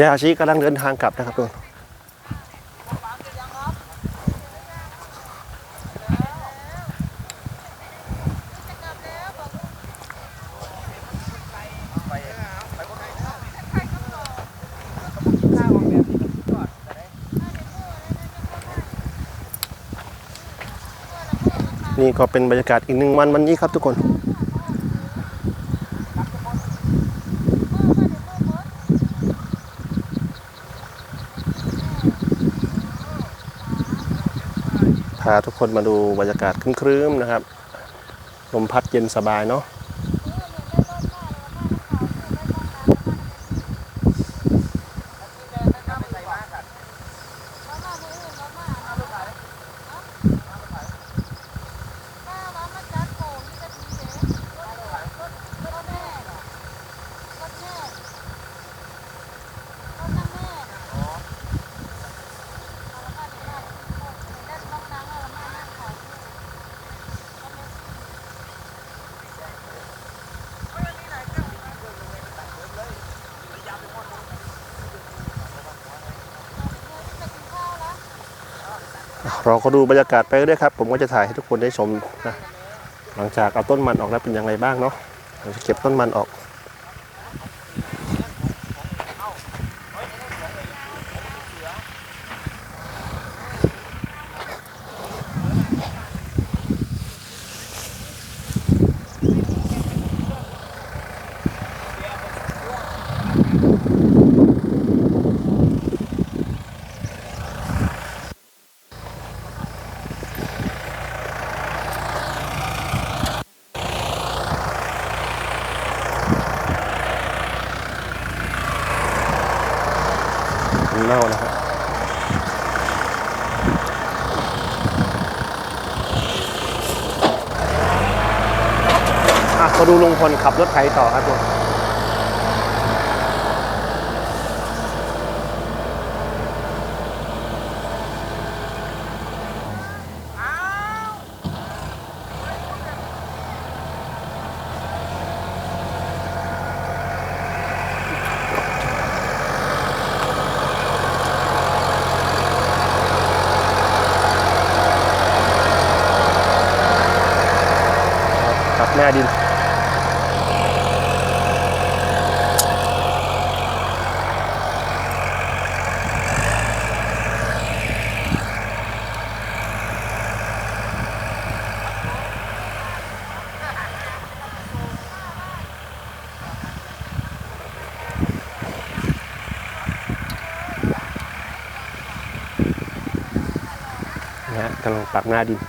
ยาชิกำลังเดินทางกลับนะครับทุกคนนี่ก็เป็นบรรยากาศอีกหนึ่งวันวันนี้ครับทุกคน พาทุกคนมาดูบรรยากาศครึ้มๆนะครับ ลมพัดเย็นสบายเนาะ เราก็ดูบรรยากาศไปเรื่อยครับ ผมก็จะถ่ายให้ทุกคนได้ชมนะหลังจากเอาต้นมันออกแล้วเป็นอย่างไรบ้างเนาะเราจะเก็บต้นมันออก เน่านะครับอะมาดูลุงพลขับรถไถต่อครับผม คนกลับหน้าดิน นะฮะกำลังปักหน้าดิน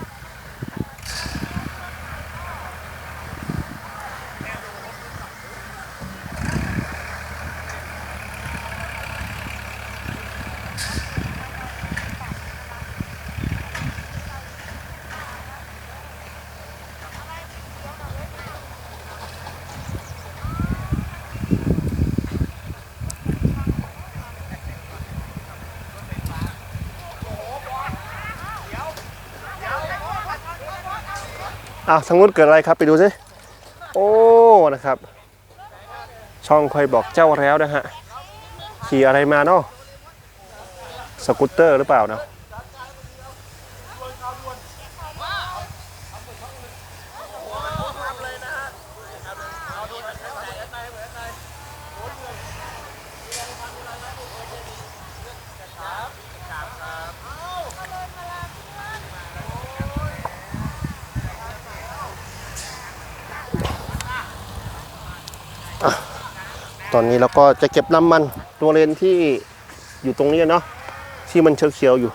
อ้าวทางนู้นเกิดอะไรครับไปดูสิโอ้นะครับ ช่องคอยบอกเจ้าแล้วนะฮะขี่อะไรมาเนาะสกูตเตอร์หรือเปล่านะ ตอนนี้เราก็จะเก็บน้ำมันตัวเลนที่อยู่ตรงนี้เนาะที่มันเขียวๆอยู่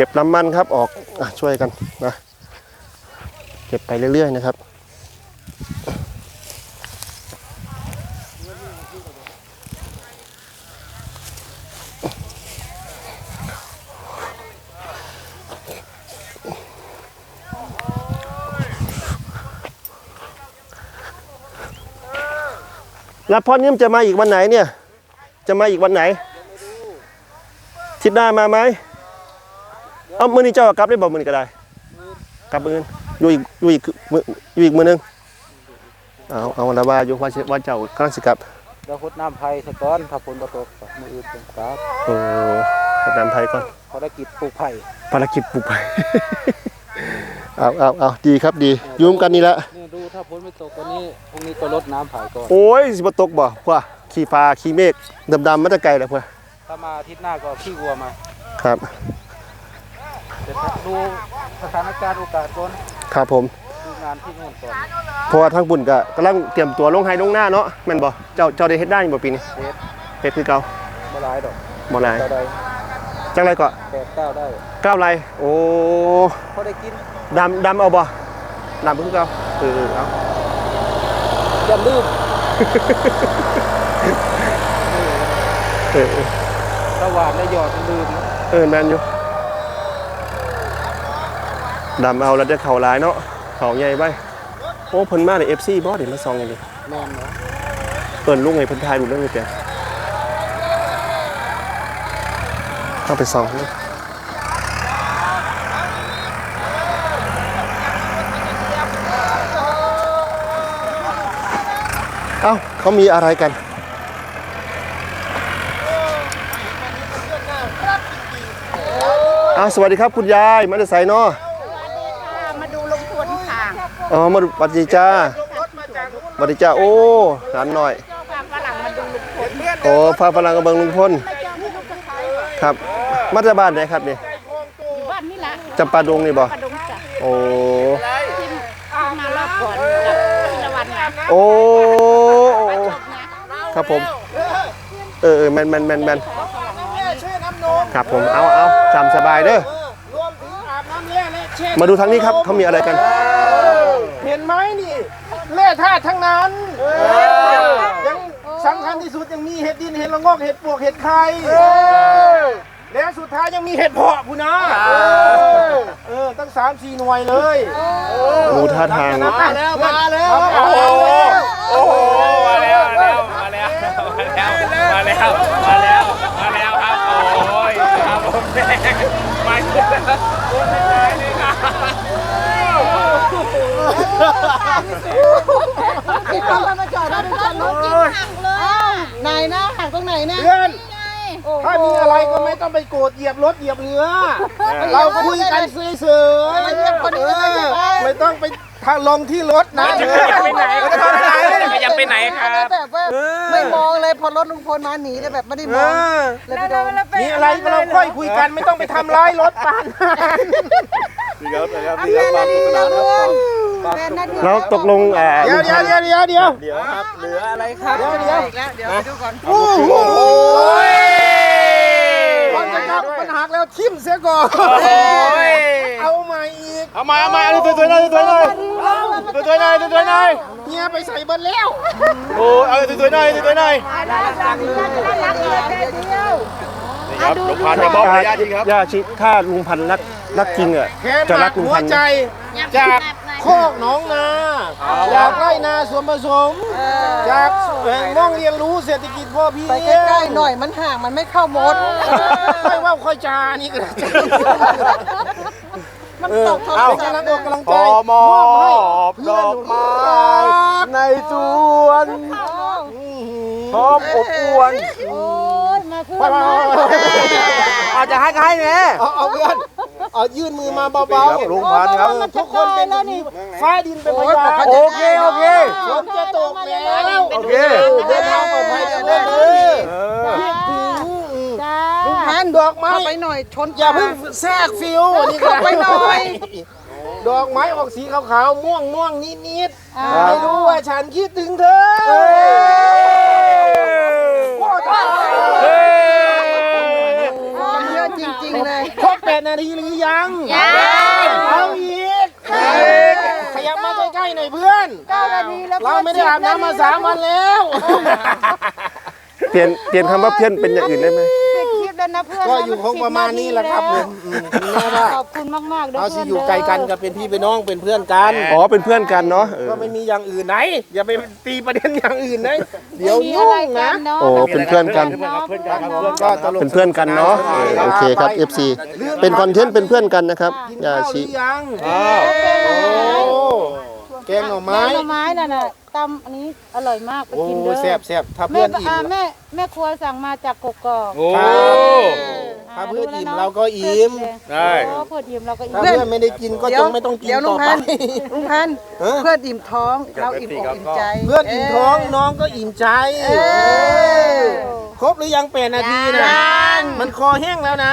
เก็บน้ำมันครับออกอช่วยกันนะเก็บไปเรื่อย ๆ นะครับ แล้วพ่อนี่มจะมาอีกวันไหนเนี่ย จะมาอีกวันไหน ทิศหน้ามาไหม เอามือนี้เจ้ากลับได้บอกมือนี้ก็ได้ กลับมืออื่นอยู่อีกอยู่อีกมื้ออยู่อีกมือนึงเอาเอาละว่าอยู่ว่าสิว่าเจ้ากำลังสิกลับเราพดน้ำไผ่สะก้อนถ้าฝนบ่ตกก็มืออื่นเป็นครับโอ้กดน้ำไทยก่อนภารกิจปลูกไผ่ภารกิจปลูกไปเอาเอาเอาดีครับดีอยุ่มกันนี่แหละนี่ดูถ้าฝนไม่ตกวันนี้พรุ่งนี้ก็ลดน้ำไผ่ก่อนโอ้ยสิบตกบ่พ่อขี่ฟ้าขี่เมฆดำๆมันจะไกลแล้วพ่อถ้ามาอาทิตย์หน้าก็ขี้วัวมาครับ เดี๋ยวดูสถานการณ์โอกาสก่อนครับผม ดูงานที่นู่นก่อนเพราะว่าทางบุญก็กำลังเตรียมตัวลงไฮลงหน้าเนาะแม่นบ่เจ้าเจ้าได้เฮ็ดได้บ่ปีนี้เทสเฮ็ดคือเก่าบ่หลายดอกบ่หลายเท่าใดจังไรก็แปดเก้าได้ก้าวไรโอ้พอได้กินดำดำเอาบ่ดำคือเก่าเออเอาอย่าลืมเออเออถ้าหวานและหยอดมันลืมนะ เออแม่นอยู่ ดำเอาแล้วได้เข่าหลายเนาะเข่าใหญ่ไปโอ้เพิ่นมาใน FC บ่เดี๋ยวมาซองกันดิแม่นเนาะเปิดลุงไงเพิ่นทายดูเรื่องนี้เปียเข้าไปส่องเลยเอ้าเขามีอะไรกัน อ้าวสวัสดีครับคุณยายมาจากไสเนาะ มาดูลงทุนค่ะ อ๋อมาดูบัตรดีจ้าบัตรดีจ้าโอ้หลานหน่อยเจ้าค่ะฝรั่งมาดูลุงพลโอ้พาพลังกระเบิงลุงพลไปเจอที่ลูกสะพ้ายครับมาจากบ้านไหนครับนี่อยู่บ้านนี่แหละจำปาดงนี่บ่กระดงจับโอ้ที่มารอบก่อนกับพิรวันไงโอ้โอ้จบนะครับผมเออเออแมนแมนแมนแมนครับผมเอาเอาจำสบายเด้อมาดูทางนี้ครับเขามีอะไรกัน เห็นไหมนี่แร่ ธาตุทั้งนั้นยังสำคัญที่สุดยังมีเห็ดดินเห็ดละงอกเห็ดปวกเห็ดไข่และสุดท้ายยังมีเห็ดเพาะพูนะเออตั้งสามสี่หน่วยเลยดูท่าทางมาแล้วมาแล้วโอ้โหมาแล้วมาแล้วมาแล้วมาแล้วมาแล้วมาแล้วครับโอ้ยครับผมแดงมาแล้ว ที่เขามาจอดแล้วดูจอดรถกินห่างเลยไหนนะห่างตรงไหนนะเพื่อนถ้ามีอะไรก็ไม่ต้องไปโกรธเหยียบรถเหยียบเรือ เราคุยกันเฉยๆไม่ต้องไปทางลงที่รถนะจะขยับไปไหนจะขยับไปไหน จะขยับไปไหนครับแบบว่าไม่มองเลยพอรถลุงพลมาหนีเลยแบบไม่ได้มองเลยไปโดนมีอะไรก็เราค่อยคุยกันไม่ต้องไปทำร้ายรถปานแม่นาทีแล้วเพื่อนแม่นาที แล้วตกลงอ่าเดี๋ยวเดี๋ยวเดี๋ยวเดี๋ยวเดี๋ยวเดี๋ยวครับเหลืออะไรครับเดี๋ยวเดี๋ยวอีกแล้วเดี๋ยวไปดูก่อนโอ้โหก่อนจะกลับมันหักแล้วทิ่มเสียก่อนเอาใหม่อีกเอามาเอามาเอาตัวตัวหน่อยตัวตัวหน่อยตัวตัวหน่อยตัวตัวหน่อยเฮียไปใส่เบิร์แล้วโอ้เอาตัวตัวหน่อยตัวตัวหน่อยรักเลยแค่เดียวครับลูกพันจะมอบระยะทีครับย่าชิถ้าลุงพันธุ์รักรักจริงอะแขนจะหัรักกลุงหัวพันธุ์ใจจาก โคกหนองนาจากไร่นาสวนผสมจากแห่งม่องเรียนรู้เศรษฐกิจพ่อพี่ไปใกล้ๆหน่อยมันห่างมันไม่เข้าหมดค่อยว่าค่อยจานี่ก็ได้มันตกทรเป็นศัพกำลังอกกำลังใจมอบดอกไม้ในสวนพร้อมอบอวนไปไปอาจจะให้ก็ให้แน่เอาเอาเพื่อน เอายื่นมือมาเบาครับลุงพันธุ์ครับๆทุกคนเป็นแบบนี้ฟ้าดินเป็นพยานโอเคโอเคฝนจะตกแล้วโอเคเดินทางปลอดภัยทุกคนเลยเออลุงพันธุ์ดอกไม้เข้าไปหน่อยชนอย่าเพิ่งแทรกฟิวนี่ก็เข้าไปหน่อยดอกไม้ออกสีขาวๆม่วงม่วงๆนิดๆไม่รู้ว่าฉันคิดถึงเธอโอ้ตาย มันเยอะจริงๆเลย ครบแปดนา ทีหรือยังเอาอีกขยับมาใกล้ๆหน่อยเพื่อน เก้านาทีแล้วเราไม่ได้อาบน้ำมาสามวันแล้ว เปลี่ยนเปลี่ยนคำว่าเพี้ยนเป็นอย่างอื่นได้ไหมปิดคลิปนา อนนะเพื่อนก็นะอยู่มัคงประมาณนี้แหละครับผมอืมถึงแม้ว่าขอบคุณมากๆเด้อเอาเพื่สิอนอยู่ไกลกันก็เป็นพี่เป็นน้องเป็นเพื่อนกัน อ๋อเป็นเพื่อนกันเนาะเออก็ไม่มีอย่างอื่นไหน อย่าไปตีประเด็นอย่างอื่นนะเดี๋ยวมียุ่อะไรงกันะนเนาะ โอ้เป็นเพื่อนกันเนาะเพื่อนกันเนาะก็ตลกเป็นเพื่อนกันเนาะเออโอเคครับ FC เป็นคอนเทนต์เป็นเพื่อนกันนะครับกินยาข้าวหชิรือยังอ้าวโอ้ แกงหน่อแกไม้งหน่อไม้น่ะน่ะตำอันนี้อร่อยมากไปโอ้กินเด้อแซ่บแซ่บถ้าแม่เพื่อนอิ่อ่ามแม่แม่ครัวสั่งมาจากกกอกโอ้ ถ้าเพื่อนอิ่มเราก็อิ่มได้โอ้เพื่อนอิ่มเราก็อิ่มถ้าเพื่อนไม่ได้กินก็จงไม่ต้องกินเดี๋ยวลุต่องไป พันธุ์ลุงพันธุ์เออเพื่อนอิ่มท้อง เราอิ่มอกอิ่มใจเพื่อนอิ่มท้องน้องก็อิ่มใจเออครบหรือยังแปดนาทีนะยังมันคอแห้งแล้วนะ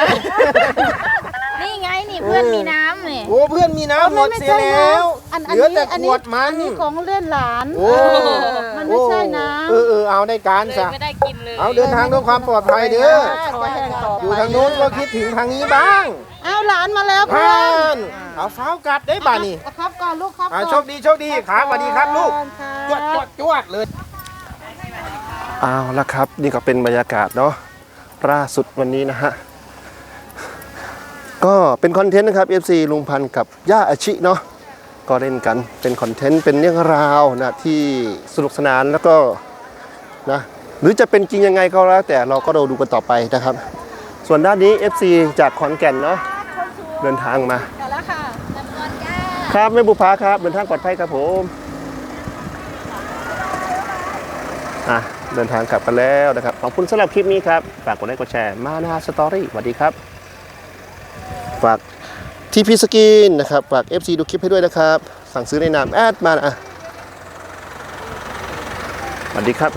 นี่ไงนี่เพื่อนมีน้ำนี่โอ้เพื่อนมีน้ำหมดเสียแล้ว อันอันเหลือนี้แต่อันขนี้วดมันอันนี้ของเล่นหลานโอ้มันไม่ใช่น้ำเออเออเอาได้การเลยซะไม่ได้กินเลยเอาเดินทางด้วยความปลอดภัยเด้อขอแห้งต่ออยู่ทางโน้นก็คิดถึงทางนี้บ้างเอาหลานมาแล้วพเพื่อานนเอาเฝ้ากลับได้บ่านี่ครับก่อนลูกครับอ่าก่อนโชคดีโชคดีครับสวัสดีครับลูกจวดจวดจวดเลย เอาละครับ นี่ก็เป็นบรรยากาศเนาะล่าสุดวันนี้นะฮะ ก็เป็นคอนเทนต์นะครับ FC ลุงพันธ์กับย่าอาชิเนาะ ก็เล่นกันเป็นคอนเทนต์เป็นเรื่องราวนะที่สนุกสนานแล้วก็นะหรือจะเป็นจริงยังไงก็แล้วแต่เราก็เราดูกันต่อไปนะครับ ส่วนด้านนี้ FC จากขอนแก่นเนาะเดินทางมาแต่แล้วค่ะครับแม่บุภาครับเดินทางปลอดภัยครับผมอะเดินทางกลับกันแล้วนะครับขอบคุณสำหรับคลิปนี้ครับ ฝากกดไลค์กดแชร์มานาสตอรี่สวัสดีครับ ฝาก ทีพีสกินนะครับฝาก FC ดูคลิปให้ด้วยนะครับ สั่งซื้อในนามแอดมาอะสวัสดีครับ